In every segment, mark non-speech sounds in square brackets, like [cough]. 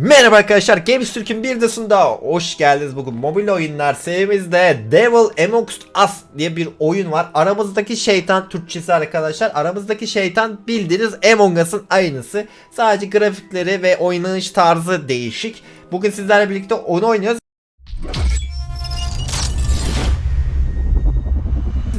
Merhaba arkadaşlar Games Türk'ün bir videosunda hoş geldiniz. Bugün mobil oyunlar serimizde Devil Amongst Us diye bir oyun var. Aramızdaki şeytan Türkçesi arkadaşlar. Aramızdaki şeytan bildiğiniz Among Us'ın aynısı. Sadece grafikleri ve oynanış tarzı değişik. Bugün sizlerle birlikte oyun oynuyoruz.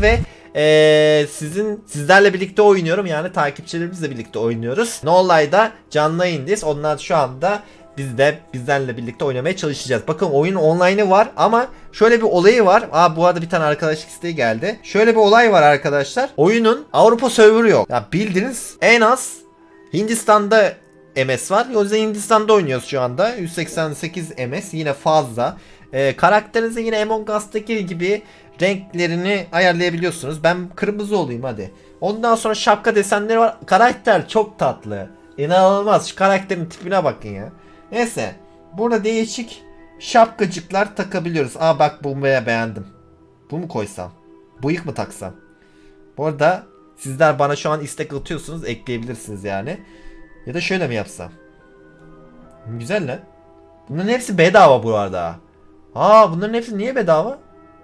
Ve eee, sizin sizlerle birlikte oynuyorum. Yani takipçilerimizle birlikte oynuyoruz. No Live'da canlı yayındayız. Onlar şu anda biz de bizlerle birlikte oynamaya çalışacağız. Bakın oyun online'ı var ama şöyle bir olayı var. Aa bu arada bir tane arkadaşlık isteği geldi. Şöyle bir olay var arkadaşlar. Oyunun Avrupa serverı yok. Ya bildiğiniz en az Hindistan'da MS var. O yüzden Hindistan'da oynuyoruz şu anda. 188 MS yine fazla. Ee, karakterinizi yine Among Us'taki gibi renklerini ayarlayabiliyorsunuz. Ben kırmızı olayım hadi. Ondan sonra şapka desenleri var. Karakter çok tatlı. İnanılmaz. Şu karakterin tipine bakın ya. Neyse. Burada değişik şapkacıklar takabiliyoruz. Aa bak bu be- beğendim. Bu mu koysam? Bıyık mı taksam? Bu arada sizler bana şu an istek atıyorsunuz. Ekleyebilirsiniz yani. Ya da şöyle mi yapsam? Güzel lan. Bunların hepsi bedava bu arada. Aa bunların hepsi niye bedava?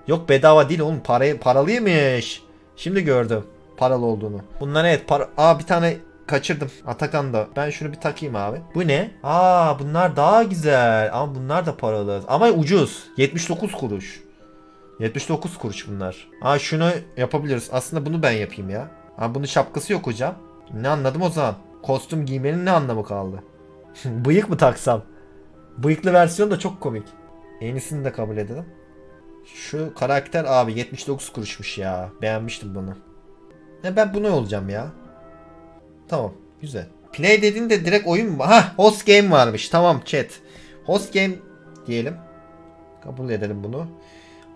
Yok bedava değil oğlum para, paralıymış. Şimdi gördüm paralı olduğunu. Bunlar evet para... Aa bir tane kaçırdım. Atakan da. Ben şunu bir takayım abi. Bu ne? Aa bunlar daha güzel. Ama bunlar da paralı. Ama ucuz. 79 kuruş. 79 kuruş bunlar. Aa şunu yapabiliriz. Aslında bunu ben yapayım ya. Aa bunun şapkası yok hocam. Ne anladım o zaman? Kostüm giymenin ne anlamı kaldı? [laughs] Bıyık mı taksam? Bıyıklı versiyon da çok komik. En de kabul edelim. Şu karakter abi 79 kuruşmuş ya. Beğenmiştim bunu. Ne ben bunu olacağım ya. Tamam güzel. Play dediğinde direkt oyun mu? Ha host game varmış. Tamam chat. Host game diyelim. Kabul edelim bunu.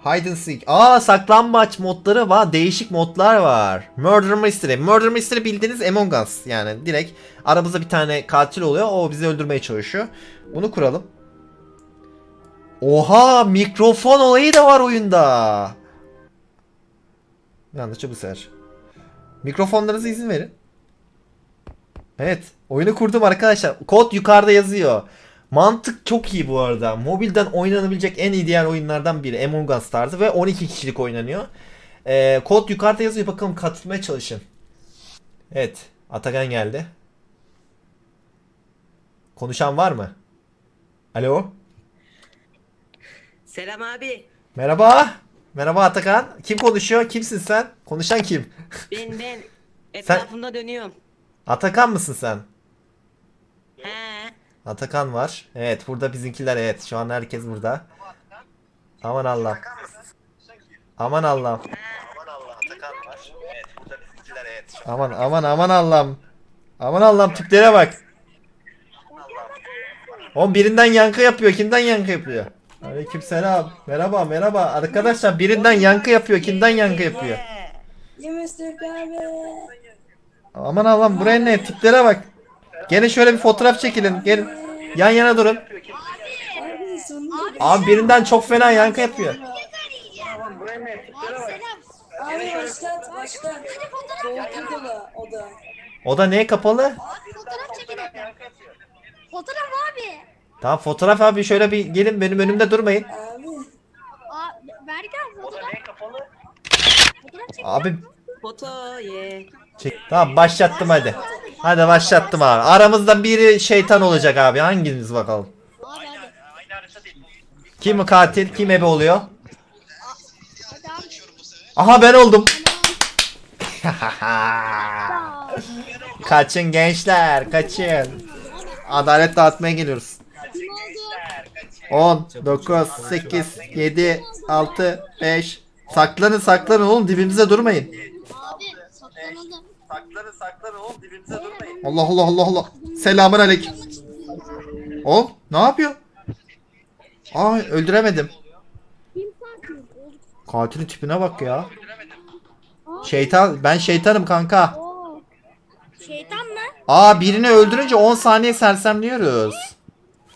Hide and seek. Aa saklambaç modları var. Değişik modlar var. Murder Mystery. Murder Mystery bildiğiniz Among Us. Yani direkt aramızda bir tane katil oluyor. O bizi öldürmeye çalışıyor. Bunu kuralım. Oha mikrofon olayı da var oyunda. Yanlışça bu sefer. Mikrofonlarınıza izin verin. Evet. Oyunu kurdum arkadaşlar. Kod yukarıda yazıyor. Mantık çok iyi bu arada. Mobilden oynanabilecek en iyi diğer oyunlardan biri. Among Us tarzı ve 12 kişilik oynanıyor. Ee, kod yukarıda yazıyor. Bakalım katılmaya çalışın. Evet. Atakan geldi. Konuşan var mı? Alo. Selam abi. Merhaba. Merhaba Atakan. Kim konuşuyor? Kimsin sen? Konuşan kim? Ben ben [laughs] etrafında dönüyorum. Atakan mısın sen? He. Atakan var. Evet burada bizimkiler evet. Şu an herkes burada. Aman Allah. Aman Allah. Aman aman aman Allah'ım. Aman Allah'ım tiplere bak. Oğlum birinden yankı yapıyor. Kimden yankı yapıyor? Aleykümselam. Merhaba merhaba. Arkadaşlar birinden yankı yapıyor. Kimden yankı yapıyor? Yemestek abi. Aman Allah'ım buraya ne? Tiplere bak. Gene şöyle bir fotoğraf çekilin. Gelin. Yan yana durun. Abi birinden çok fena yankı yapıyor. Abi başlat başlat. Doğru kola o da. O da neye kapalı? Fotoğraf çekelim. Fotoğraf abi. Tamam fotoğraf abi şöyle bir gelin benim önümde durmayın. Abi. Fotoğraf. Abi Foto ye. Çek. Tamam başlattım hadi. Hadi başlattım abi. Aramızda biri şeytan olacak abi. Hanginiz bakalım? Kim katil, kim ebe oluyor? Aha ben oldum. [laughs] kaçın gençler, kaçın. Adalet dağıtmaya geliyoruz. Kim oldu? 10, 9, 8, 7, 6, 5. Saklanın saklanın oğlum dibimize durmayın. Saklanın oğlum dibimize durmayın. Allah Allah Allah Allah. Selamun aleyküm. Oğlum ne yapıyor? Aa öldüremedim. Kim katil? Olduk. Katilin tipine bak ya. Şeytan ben şeytanım kanka. Oo. Şeytan mı? Aa birini öldürünce 10 saniye sersemliyoruz.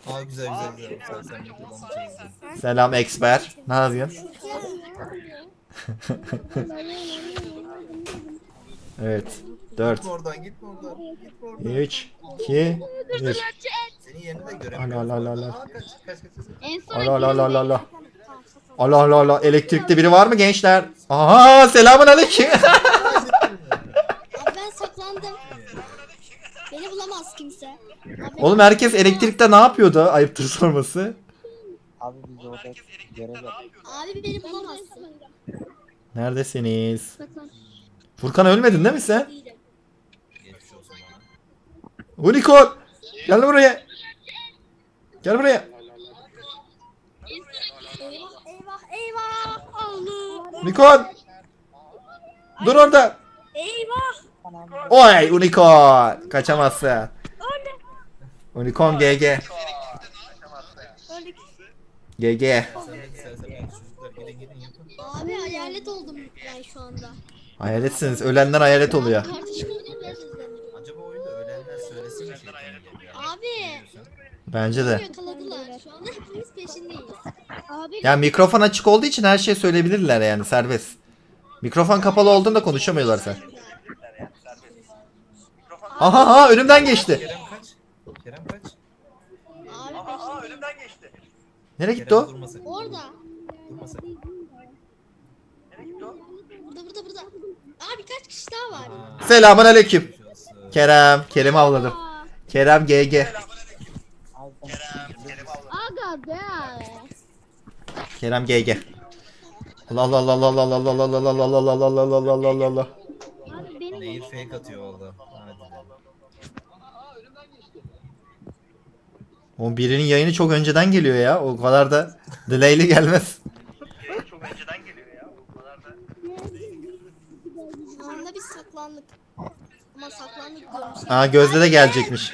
Aa güzel güzel güzel. Sen sen. Selam eksper. Ne yapıyorsun? [laughs] evet. 4, Gitme oradan gitme oradan. Gitme oradan. 3, 2, 1. Senin yerini de göremiyorum. Ala, ala, ala. Aa, Kaç kaç kaç. kaç. En son Allah Allah Allah Allah Allah. Allah Allah Allah. Elektrikte biri var mı gençler? Aha selamun aleyküm. Abi [laughs] ben saklandım. Beni bulamaz kimse. Abi, Oğlum herkes elektrikte ne yapıyordu? Ayıptır sorması. Abi biz orada görev abi beni bulamazsın. Neredesiniz? Saklan. Furkan ölmedin değil mi sen? Değilim. Geçmiş olsun bana. Unicorn! Gel buraya. Gel buraya. Eyvah eyvah eyvah. Allah. Unicorn! Dur orada. Eyvah. Oy Unicorn! Kaçamazsın. Unicorn GG. GG. Abi hayalet oldum ben şu anda. Hayaletsiniz. Ölenler hayalet oluyor. Kardeşim oynuyor Acaba oyunda ölenler söylesin mi şeytan gibi ya? Abi. Biliyorsun. Bence de. Yakaladılar. Şu anda hepimiz peşindeyiz. Abi. Ya mikrofon açık olduğu için her şeyi söyleyebilirler yani serbest. Mikrofon kapalı olduğunda konuşamıyorlar sen. Aha aha önümden geçti. Kerem kaç. Kerem kaç. Abi peşinde. Nereye gitti Kerem o? durma sakın. Orada. Durma sakın. Burada burada burada. Abi kaç kişi daha var? Selamun aleyküm. Kerem. Kerem'i avladım. Aa, Kerem GG. Aga be. Kerem GG. Allah Allah Allah Allah Allah Allah Allah Allah Allah Allah Allah Allah Allah Allah Allah Allah. Abi benim Nehir fake atıyor. Hadi. O birinin yayını çok önceden geliyor ya. O kadar da delay'li gelmez. şu anda biz saklandık. Ama saklandık diyorum. Aa Gözde de gelecekmiş.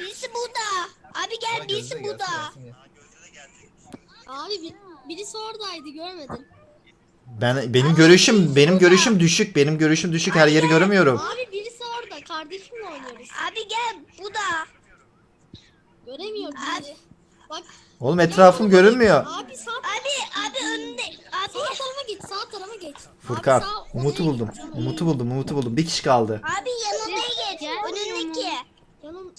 Abi gel birisi gelsin, gelsin. Abi bir, birisi oradaydı görmedim. Ben benim görüşüm benim görüşüm düşük. Benim görüşüm düşük. Her yeri göremiyorum. Abi birisi orada. Kardeşimle oynuyoruz. Abi gel bu da. Göremiyorum bizi. Bak Oğlum etrafım görünmüyor. abi sağ Abi abi önünde. Abi sağ tarafa geç. Sağ tarafa geç. Furkan. Abi sağ- Umut'u buldum. Umut'u buldum. Umut'u buldum. Bir kişi kaldı. abi. Yanım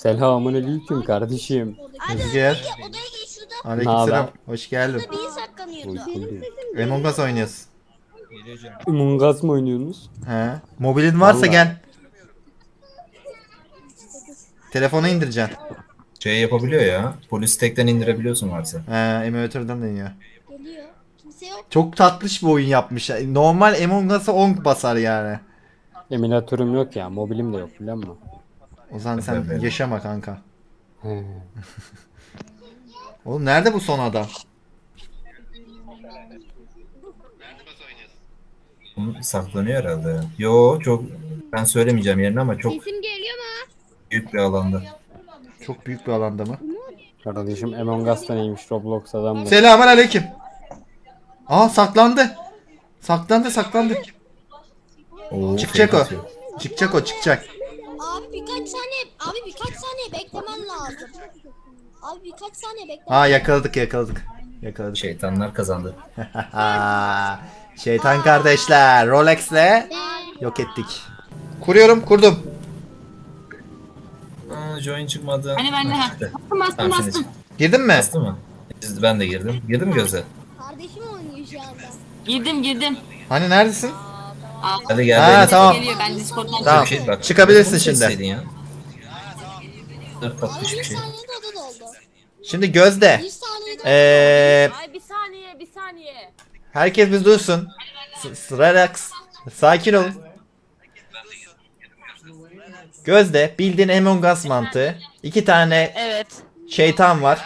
Selamun aleyküm kardeşim. Rüzgar. Odaya geç şurada. Aleykümselam. Hoş geldin. Biri saklanıyordu. Among Us oynuyoruz. Us mı oynuyorsunuz? He. Mobilin varsa Vallahi. gel. Telefona indireceksin. Şey yapabiliyor ya. Polis tekten indirebiliyorsun varsa. He, emülatörden deniyor. Geliyor. Kimse yok. Çok tatlış bir oyun yapmış. Normal Among Us'a 10 basar yani. Emülatörüm yok ya. Mobilim de yok biliyor musun? O zaman sen Evet. yaşama kanka. He. [laughs] Oğlum nerede bu son adam? Saklanıyor herhalde. Yo çok ben söylemeyeceğim yerini ama çok Sesim geliyor mu? büyük bir alanda. Çok büyük bir alanda mı? Kardeşim Among Us da neymiş Roblox adam da. Selamun aleyküm. Aa saklandı. Saklandı saklandı. Oo, Çıkacak fake o. atıyor. Çıkacak o çıkacak. Abi birkaç abi birkaç saniye beklemen lazım. Abi birkaç saniye bekle. Aa yakaladık yakaladık. Yakaladık. Şeytanlar kazandı. [laughs] Şeytan kardeşler Rolex'le yok ettik. Kuruyorum kurdum. Aa, join çıkmadı. Hani ben de Ha, çıktı. Bastım bastım Tamam, bastım. Girdin mi? Bastı mı? Biz- Ben de girdim. Girdim mi Gözde? kardeşim oynuyor şu anda. Girdim girdim. Hani neredesin? Hadi gel. Ha, benim- tamam. Geliyor ben Discord'dan Tamam. Bir şey- bak, Çıkabilirsin bunu şimdi. seçseydin Ya. Dört Abi tatlış bir bir şey. saniyede oda doldu. Şimdi Gözde. Bir saniyede Ee, Ay bir saniye bir saniye. herkes biz duysun. S- Relax. Sakin olun. Gözde bildiğin Among Us mantığı. İki tane Evet. şeytan var.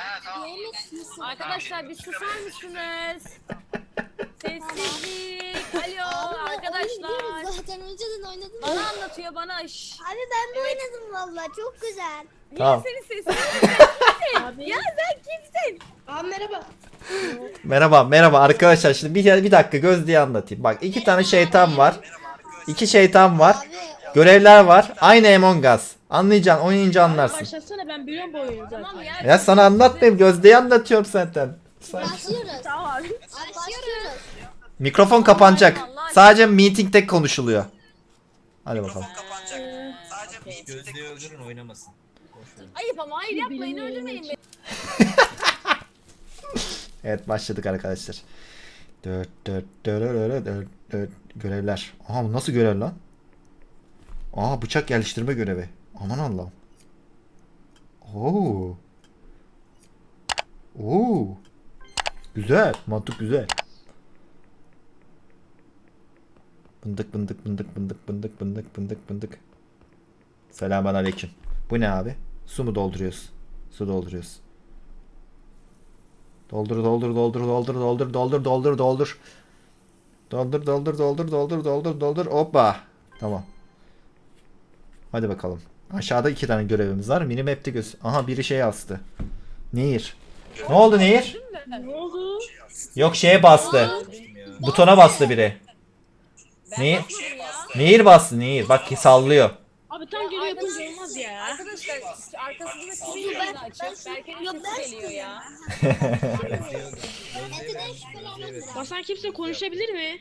Yemek misin? Arkadaşlar bir susar mısınız? Sessizlik. Alo Abi arkadaşlar. zaten önceden oynadım. Bana anlatıyor bana. Şşş. Abi ben de oynadım valla çok güzel. Tamam. Senin sesin. ya sen kimsin? Abi merhaba. Merhaba merhaba arkadaşlar şimdi bir, bir dakika Gözde'yi anlatayım. Bak iki tane şeytan var. İki şeytan var. Abi Görevler var. Aynı Among Us. Anlayacaksın oynayınca anlarsın. Başlasana ben biliyorum bu oyunu zaten. Tamam ya. Ya sana anlatmayayım Gözde'yi anlatıyorum zaten. başlıyoruz. Tamam. Abi başlıyoruz. Mikrofon kapanacak. Sadece meeting'de konuşuluyor. Hadi bakalım. okey. Gözde'yi öldürün oynamasın. Ayıp ama hayır yapmayın öldürmeyin beni. [laughs] Evet başladık arkadaşlar. Dört dört dört dört dört görevler. Aha bu nasıl görev lan? Aa bıçak yerleştirme görevi. Aman Allah'ım. Oo. Oo. Güzel. Mantık güzel. Bındık bındık bındık bındık bındık bındık bındık bındık. Selamun aleyküm. Bu ne abi? Su mu dolduruyoruz? Su dolduruyoruz. Doldur doldur doldur doldur doldur doldur doldur doldur. Doldur doldur doldur doldur doldur doldur. Hoppa. Tamam. Hadi bakalım. Aşağıda iki tane görevimiz var. Minimap'te göz. Aha biri şey astı. Nehir. Ne oldu Nehir? Ne oldu? Yok şeye bastı. Butona bastı biri. Nehir. Nehir bastı Nehir. Bak sallıyor. Abi tam geliyor yapınca olmaz ya. Arkadaşlar arkasında yayını açık? Berke'nin sesi geliyor ya. [laughs] Basan kimse konuşabilir mi?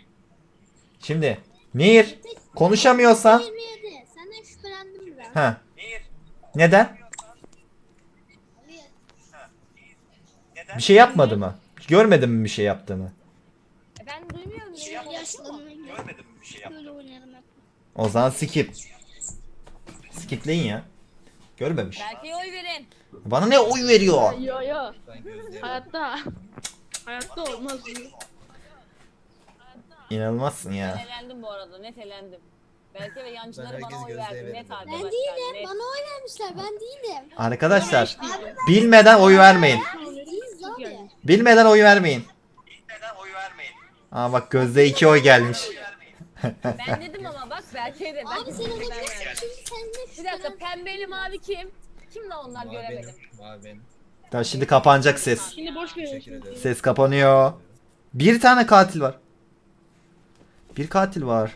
Şimdi Nehir konuşamıyorsan 27. Senden şüphelendim biraz. ha. Neden? Bir şey yapmadı mı? Görmedin mi bir şey yaptığını? E, Ben duymuyorum. ne Çok yapıyor. yaşlandım. Böyle oynarım hep. O zaman skip. Skipleyin ya. Görmemiş. Berke'ye oy verin. Bana ne oy veriyor? Yo yo. Hayatta. Hayatta olmaz. İnanılmazsın Ben ya. elendim bu arada net elendim. Berke ve yancıları Ben bana oy verdi veririm. net Ben arkadaşlar. değilim. net. Bana oy vermişler. Ben değilim. Arkadaşlar bilmeden oy vermeyin. Değiliz abi. Bilmeden oy vermeyin. Aa bak Gözde iki oy gelmiş. Ben dedim ama bak Berke'ye de ben Abi sen ben olabilirsin. verdim. Çünkü senden Bir dakika pembeli mavi kim? Kim de onlar Mavi göremedim. benim. Mavi benim. Tamam şimdi kapanacak ses. Şimdi boş Teşekkür ederim. Ses kapanıyor. Bir tane katil var. Bir katil var.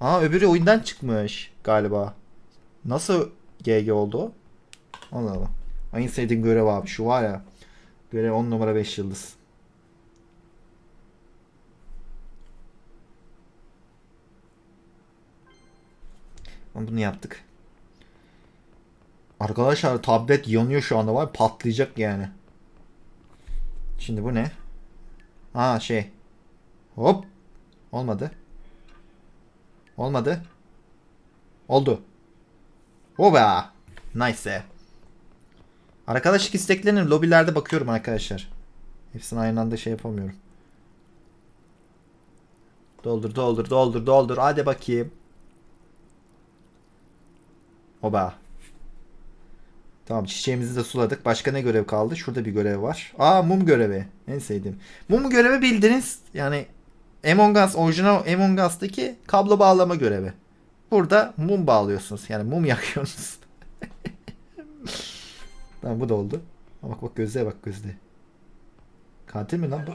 Aa öbürü oyundan çıkmış galiba. Nasıl GG oldu o? Allah Allah. En sevdiğim görev abi şu var ya. Görev 10 numara 5 yıldız. Bunu yaptık. Arkadaşlar tablet yanıyor şu anda var patlayacak yani. Şimdi bu ne? Ha şey. Hop. Olmadı. Olmadı. Oldu. Oba. Nice. Arkadaşlık isteklerinin lobilerde bakıyorum arkadaşlar. Hepsini aynı anda şey yapamıyorum. Doldur doldur doldur doldur. Hadi bakayım. Oba. Tamam çiçeğimizi de suladık. Başka ne görev kaldı? Şurada bir görev var. Aa mum görevi. En sevdiğim. Mum görevi bildiniz. Yani Among Us, orijinal Among Us'taki kablo bağlama görevi. Burada mum bağlıyorsunuz. Yani mum [laughs] yakıyorsunuz. tamam bu da oldu. Bak bak gözlüğe bak gözlüğe. Katil mi lan bu?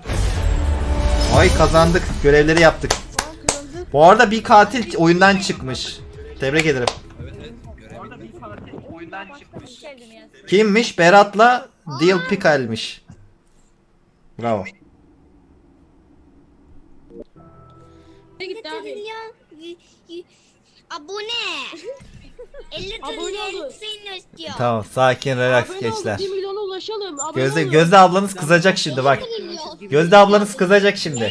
Ay kazandık. Görevleri yaptık. Bu arada bir katil oyundan çıkmış. Tebrik ederim. Geldin ya. Kimmiş? Berat'la Deal Pickel'miş. Bravo. Ne gitti abi? Trilyon. y- y- Abone. [laughs] 50 Abone trilyon olun. istiyor. Tamam sakin relax Abone gençler. ol, 1 milyona ulaşalım. Abone Gözde, olun. Gözde ablanız kızacak şimdi bak. Gözde ablanız kızacak şimdi.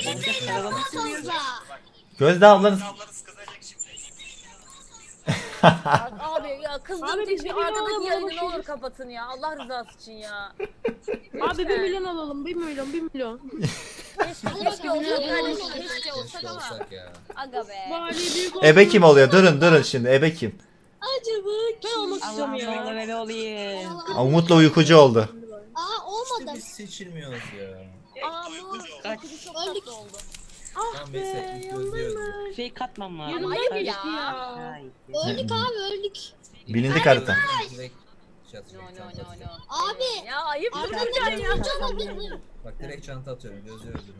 Fazla. Gözde ablanız Abi ya kızdım Abi biz tek bir bir milyon arkadaki alalım, yayını ne olur kapatın ya. Allah rızası için ya. Abi 1 Lütfen. milyon alalım 1 milyon 1 milyon. Keşke, keşke olsa kardeşim. Keşke olsa Keşke ama. olsak ya. Aga be. Büyük ebe kim oluyor? Durun durun şimdi ebe kim? Acaba ben olmak istiyorum ya. Aa, Umut'la uykucu oldu. Aa İşte olmadı. biz seçilmiyoruz ya. Aa mor. Çok Öldük. tatlı oldu. Ah Tamam be neyse yanındaymış. Şey katmam. Ama Yanımda geçti ya. ya. Öldük abi öldük. Bilindik harita. Direkt şey No no çanta no no. Abi. Ya ayıp Arkadan Nurcan ya. ya. Bak direkt çanta atıyorum. Gözde'yi öldürün.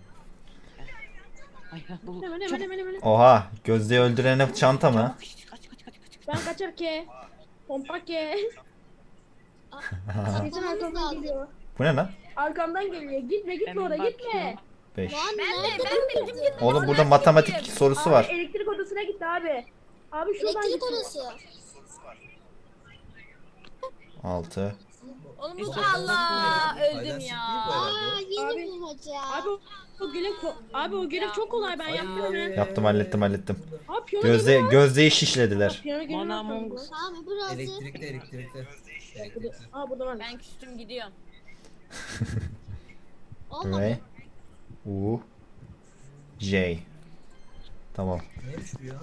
Ay bu Hemen hemen hemen hemen. Oha Gözde'yi öldürene çanta mı? Kaç kaç kaç kaç kaç. Ben kaçar ke. Pompa ke. Geçen Saklamamız arkamdan lazım. geliyor. Bu ne lan? Arkamdan geliyor. Gitme gitme Hemen oraya gitme. Bakıyorum. 5. Lan Ben de ben bildim gittim. Oğlum burada ben matematik sorusu Abi var. elektrik odasına gitti abi. Abi şuradan Elektrik gitti. odası. 6. Oğlum bu Allah öldüm ya. Aa yeni Abi- bulmaca. Abi o, o görev ko- abi o görev çok kolay ben yaptım hemen. Yaptım hallettim hallettim. Abi piyano Gözde görevi gözdeyi şişlediler. Piyano görevi. Tamam burası. Elektrikli elektrikli. Elektrikli. Aa burada var. Ben küstüm gidiyorum. [laughs] Olmadı. Ve U J. Tamam. Neymiş bu ya?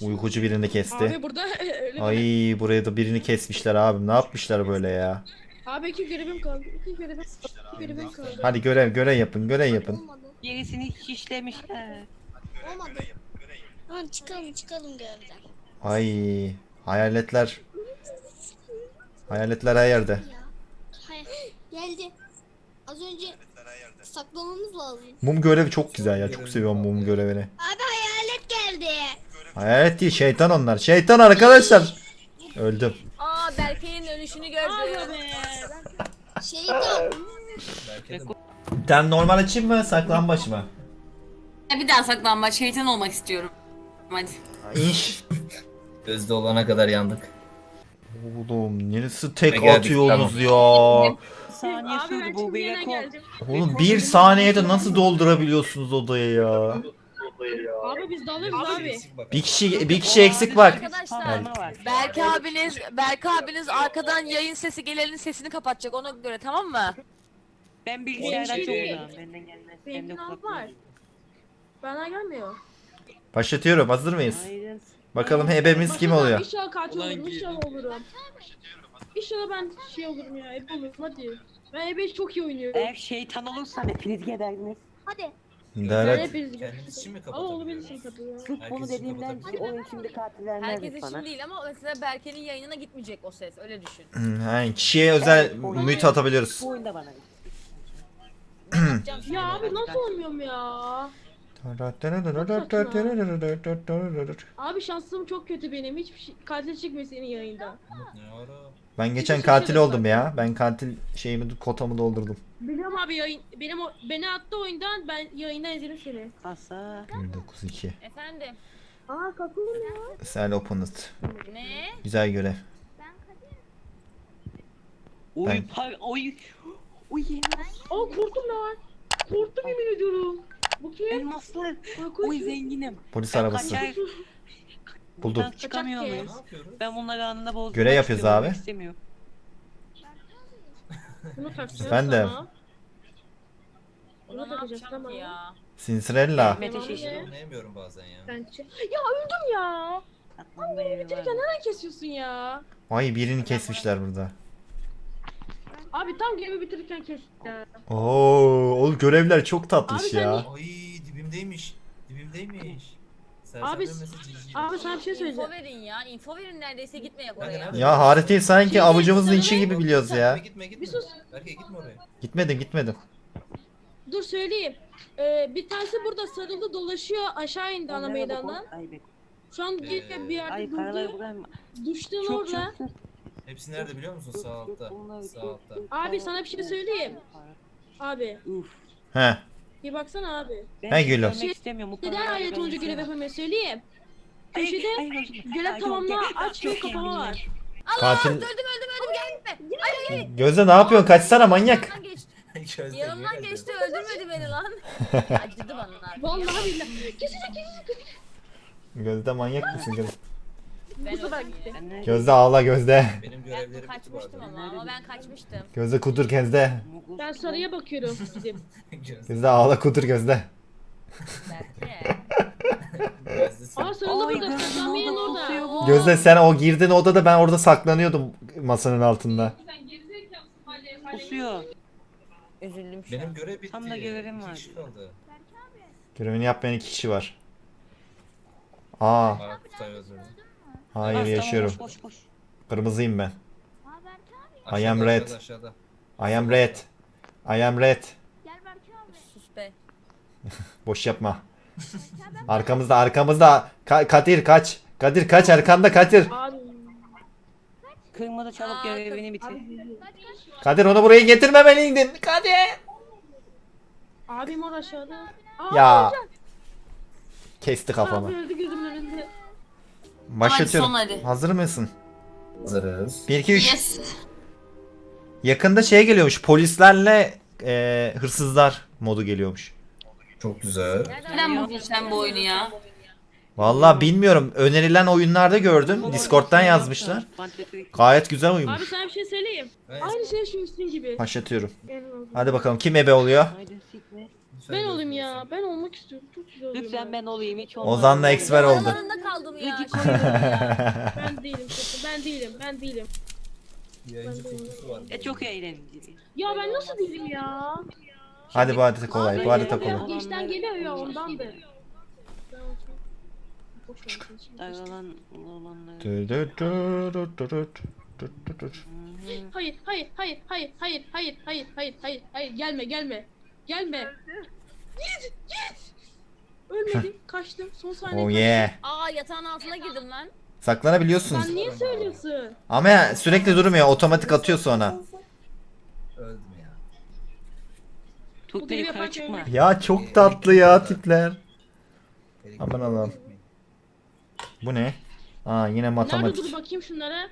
Uykucu birini kesti. Abi burada [laughs] öyle? Ay buraya da birini kesmişler abim. Ne yapmışlar böyle ya? Abi iki görevim kaldı. İki görevim, iki görevim kaldı. Hadi görev görev yapın görev yapın. Gerisini şişlemişler. Olmadı. Tamam çıkalım çıkalım görevden. Ay hayaletler. Hayaletler her yerde. Geldi. Az önce saklamamız lazım. Mum görevi çok güzel ya. Çok seviyorum mum görevini. Abi hayalet geldi. Hayalet değil şeytan onlar. Şeytan arkadaşlar. Öldüm. Aa Berke'nin ölüşünü gördüm. Şeytan. Bir tane normal açayım mı saklambaç mı? Bir daha saklanma. Şeytan olmak istiyorum. Hadi. İnş. Gözde [laughs] olana kadar yandık. Oğlum neresi tek geldik, atıyorsunuz ya? Saniye Abi ben sürdü bu şimdi yine geldim. Oğlum bir saniyede nasıl doldurabiliyorsunuz odayı ya? Abi biz dalırız abi. Bir kişi bir kişi eksik bak. Arkadaşlar var. Berke abiniz Berke abiniz arkadan yayın sesi gelenin sesini kapatacak ona göre tamam mı? Ben bilgisayardan Benim çok şey- uzağım. Benden gelmez. Benim Bende ne kulak var? Bana gelmiyor. Başlatıyorum. Hazır mıyız? Hayır. Bakalım hebemiz kim Başka- oluyor? İnşallah katil olurum. İnşallah olurum. İnşallah ben şey olurum ya. Ebe olurum hadi. Ben Ebe'yi çok iyi oynuyorum. Eğer şeytan olursan hepiniz gederdiniz. Hadi. Ben Evet. hepiniz Kendiniz için mi Ama onu kapatabiliyorsunuz? Sırf bunu Herkes için dediğimden kapatabilir. oyun şimdi katil vermez Herkes bana. için değil ama mesela Berke'nin yayınına gitmeyecek o ses öyle düşün. Hmm, Aynen. Kişiye özel müt atabiliyoruz. Bu oyunda bana. Yapacağım [clears throat] şimdi Ya abi birazdan. nasıl olmuyorum ya? Abi şansım çok kötü benim. Hiçbir şey katil çıkmıyor senin yayında. Ne ara? Ben geçen katil oldum ya. Ben katil şeyimi kotamı doldurdum. Biliyorum abi yayın benim o, beni attı oyundan ben yayından izledim seni. Asa. 9 2. Efendim. Aa kakılım ya. Sen opponent. Ne? Güzel görev. Oy Ben- par oy. Oy Aa korktum lan. Korktum yemin ediyorum. Bu kim? elmaslar. Oy zenginim. Polis Ben arabası. kaçar. Buldum. Buradan çıkamıyor muyuz? Ben bunları anında bozdum. Görev yapıyoruz abi. İstemiyorum. Bunu takacağım Ben de. sana. Ona ne takacağız, yapacağım tamam. ki ya? Cinderella. Mete şişti. Anlayamıyorum bazen ya. Ben Ya öldüm ya. Aklımda yeri var. Bitirken neden kesiyorsun ya? Ay birini kesmişler burada. Abi tam görevi bitirirken kes ya. Oo, oğlum görevler çok Abi tatlış sen ya. Ay dibimdeymiş. Dibimdeymiş. Abi, Sersemlemesi cici. Abi sana bir şey İnfo söyleyeceğim. verin ya. Info verin neredeyse gitmeyek Kanka oraya. Ya haritayı sanki avucumuzun içi gibi biliyoruz ya. Gitme gitme. Bir sus. Berke gitme oraya. Gitmedim gitmedim. Dur söyleyeyim. Ee, bir tanesi burada sarıldı dolaşıyor aşağı indi ana Onlara meydandan. bak, Ay be. Şu an bir, bir yerde Ay paraları durdu. Duştan Çok orada. çok. Hepsi nerede biliyor musun? Sağ altta. Sağ altta. Abi sana bir şey söyleyeyim. Abi Uf. He. Bir baksana abi. Ben Ben şey gülüyorum. görmek istemiyorum. Bu Neden ben olunca görev yapamıyor söyleyeyim. Köşede görev tamamla aç ve kapama var. Katil. Öldüm öldüm öldüm gel gitme. Ay ay Gözde ne yapıyorsun? Kaçsana manyak. yanımdan geçti. [laughs] Gözde Yanımdan öldürmedi beni lan. [laughs] Acıdı bana. Vallahi billahi. Kesecek kesecek. Gözde manyak mısın kız? Ben Bu sefer öldüm gitti. yine. Ben ne- Gözde ağla Gözde. Benim Ben görevlerim bitti bu kaçmıştım arada. ama ama ben kaçmıştım. Gözde kudur Gözde. Ben sarıya bakıyorum gidip. [laughs] Gözde. Gözde ağla kudur Gözde. Berke. Gözde sen- Aa sarılı Ay, burada. gözüm Saklanmayın orada kusuyor orada. bu. Gözde sen o girdin odada ben orada saklanıyordum masanın altında. Kusuyor. Üzüldüm şu an. Benim görev bitti. Tam da görevim İki vardı. kişi kaldı. Görevini yapmayan iki kişi var. Aa, Aa Kutay. Hayır Tamam, yaşıyorum. Boş boş boş. Kırmızıyım ben. I am red. Aşağıda, aşağıda. I am red. I am red. Sus be. [laughs] Boş yapma. Arkamızda arkamızda. Ka- Kadir kaç. Kadir kaç arkanda Kadir. Abi. Çalıp Aa, görevini bitir. Kadir onu buraya getirmemeliydin. Kadir. Abim orada aşağıda. Aa, Ya. Kesti Abi kafamı. öldü gözümün önünde. Başlatıyorum. Hadi son hadi. Hazır mısın? Hazırız. 1 2 3. Yes. Yakında şey geliyormuş. Polislerle e, hırsızlar modu geliyormuş. Çok güzel. Neden buldun sen bu oyunu ya? Vallahi bilmiyorum. Önerilen oyunlarda gördüm. Discord'dan yazmışlar. Gayet güzel Abi oyunmuş. sana bir şey söyleyeyim. Aynı şey şu üstün gibi. Başlatıyorum. Hadi bakalım kim ebe oluyor? Haydi Ben olayım ya. Ben olmak istiyorum. Çok güzel oluyor. Lütfen ben olayım hiç olmaz. Ozan'la Eksper oldu. Aralarında kaldım ya. Gıcık [laughs] Ben değilim. Şaka. Ben değilim. Ben değilim. Yayıncı var. E çok eğlenceli. Ya ben nasıl değilim ya? Hadi bu harita kolay. Bu harita Abi, kolay. İşten geliyor ya. Boş ver, olanları. Dü dü dü. Hayır, hayır, hayır, hayır, hayır, hayır, hayır, hayır, hayır, hayır, gelme, gelme, gelme. Git, git. Ölmedim, kaçtım, son saniye. Oh yeah. Aa yatağın altına girdim lan. Saklanabiliyorsunuz. Sen niye söylüyorsun? Ama ya, sürekli durmuyor. Otomatik atıyor sonra. Öldüm ya. Tut deli yukarı çıkma. Ya çok tatlı ya tipler. Aman Allah'ım. Bu ne? Aa yine Nerede dur matematik. bakayım şunlara.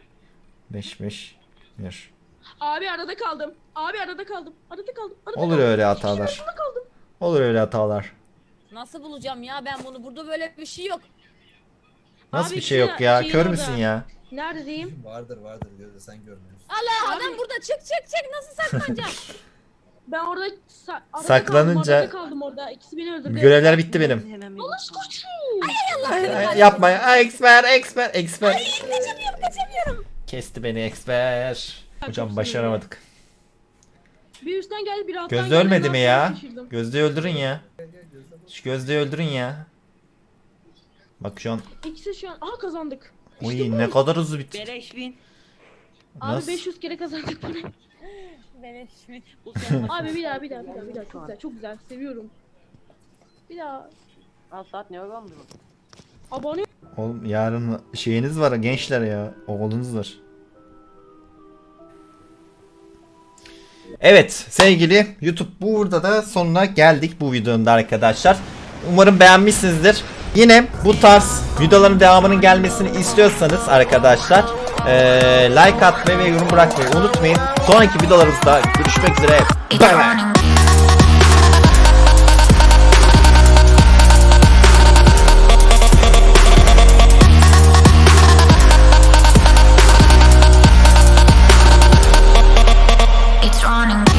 5 5 1. Abi arada kaldım. Abi arada kaldım. Arada kaldım. Arada Olur kaldım. öyle hatalar. arasında kaldım. Olur öyle hatalar. Nasıl bulacağım ya ben bunu? Burada böyle bir şey yok. Nasıl Abi bir şey şey- yok ya? şeyin Kör orada. müsün ya? Neredeyim? Vardır vardır gözde sen görmüyorsun. Allah Abi- adam burada çık çık çık nasıl saklanacağım? [laughs] Ben orada sa- arada Saklanınca- kaldım, arada kaldım orada. İkisi beni öldürdü. Görevler bitti benim. Hemen bir- Dolaş koçum. Ay, ay, Yapma ya. Ay, Eksper, eksper, eksper. Kesti beni eksper. Hocam başaramadık. Bir üstten geldi bir alttan Gözde geldi, ölmedi mi yapacağımı ya? şaşırdım. Gözde'yi öldürün ya. Şu Gözde'yi öldürün ya. Bak şu an. İkisi şu an. Aha kazandık. Uy ne kadar hızlı bitti. Beleş win. Abi Nasıl? 500 kere kazandık bunu. [laughs] Beleş mi? [laughs] Bu sen Abi bir daha bir daha bir daha bir daha çok güzel çok güzel seviyorum. Bir daha Al saat ne oldu? abone Oğlum yarın şeyiniz var gençler ya. Oğlunuz var. Evet sevgili YouTube burada da sonuna geldik bu videonun da arkadaşlar. Umarım beğenmişsinizdir. Yine bu tarz videoların devamının gelmesini istiyorsanız arkadaşlar eee, like atmayı ve yorum bırakmayı unutmayın. Sonraki videolarımızda görüşmek üzere. Bay bay.